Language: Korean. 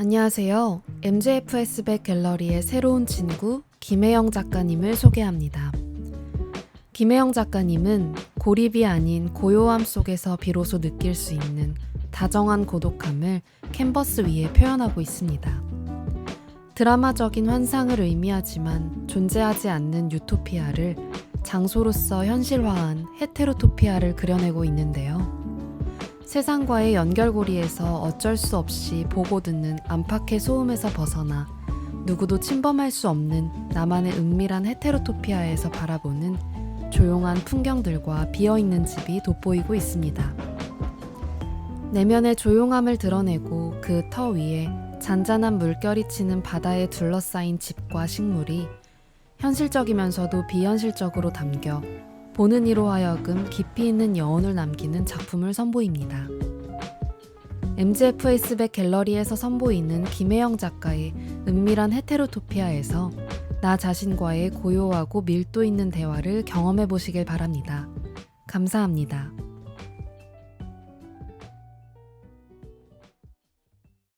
안녕하세요. MGFS백 갤러리의 새로운 친구 김혜영 작가님을 소개합니다. 김혜영 작가님은 고립이 아닌 고요함 속에서 비로소 느낄 수 있는 다정한 고독함을 캔버스 위에 표현하고 있습니다. 드라마적인 환상을 의미하지만 존재하지 않는 유토피아를 장소로서 현실화한 헤테로토피아를 그려내고 있는데요. 세상과의 연결고리에서 어쩔 수 없이 보고 듣는 안팎의 소음에서 벗어나 누구도 침범할 수 없는 나만의 은밀한 헤테로토피아에서 바라보는 조용한 풍경들과 비어있는 집이 돋보이고 있습니다. 내면의 조용함을 드러내고 그 터 위에 잔잔한 물결이 치는 바다에 둘러싸인 집과 식물이 현실적이면서도 비현실적으로 담겨 보는 이로 하여금 깊이 있는 여운을 남기는 작품을 선보입니다. MGFS백 갤러리에서 선보이는 김혜영 작가의 은밀한 헤테로토피아에서 나 자신과의 고요하고 밀도 있는 대화를 경험해 보시길 바랍니다. 감사합니다.